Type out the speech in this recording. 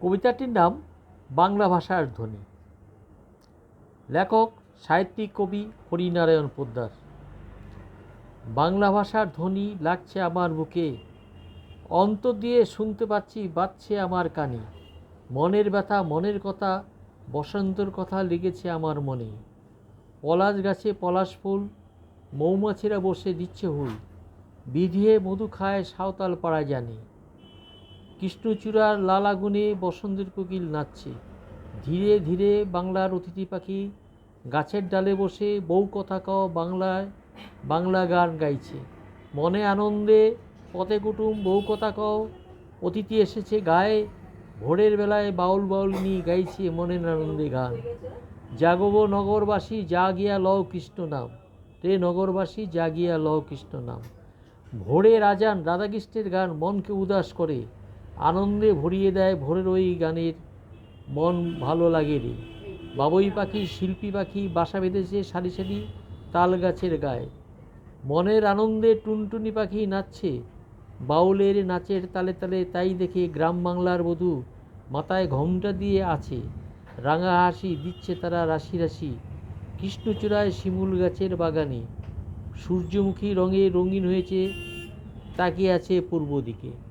কবিতাটির নাম বাংলা ভাষার ধ্বনি। লেখক, সাহিত্যিক কবি হরিনারায়ণ পোদ্দার। বাংলা ভাষার ধ্বনি লাগছে আমার বুকে, অন্তর দিয়ে শুনতে পাচ্ছি, বাজছে আমার কানে। মনের ব্যথা, মনের কথা, বসন্তর কথা লেগেছে আমার মনে। পলাশ গাছে পলাশ ফুল, মৌমাছিরা বসে দিচ্ছে হুল। বিধিয়ে মধু খায় সাঁওতাল পাড়ায় জানে। কৃষ্ণচূড়ার লাল আগুনে বসন্তের কোকিল নাচছে। ধীরে ধীরে বাংলার অতিথি পাখি গাছের ডালে বসে বউ কথা কও বাংলায়, বাংলা গান গাইছে। মনে আনন্দে পথে কুটুম বউ কথা কও, অতিথি এসেছে গায়ে, ভোরের বেলায় বাউল বাউল নিয়ে গাইছে মনের আনন্দে গান। জাগব নগরবাসী, জাগিয়া লও কৃষ্ণ নাম। রে নগরবাসী, জাগিয়া লও কৃষ্ণ নাম। ভোরে রাজান রাধাকৃষ্ণের গান মনকে উদাস করে। আনন্দে ভরিয়ে দেয় ভোরের ওই গানের। মন ভালো লাগে রে। বাবুই পাখি, শিল্পী পাখি, বাসা বেঁধেছে সারি সারি তাল গাছের গায়ে। মনের আনন্দে টুনটুনি পাখি নাচছে। বাউলের নাচের তালে তালে তাই দেখে গ্রাম বাংলার বধূ মাথায় ঘোমটা দিয়ে আছে। রাঙা হাসি দিচ্ছে তারা রাশি রাশি। কৃষ্ণচূড়ায় শিমুল গাছের বাগানে। সূর্যমুখী রঙে রঙিন হয়েছে, তাকিয়ে আছে পূর্ব দিকে।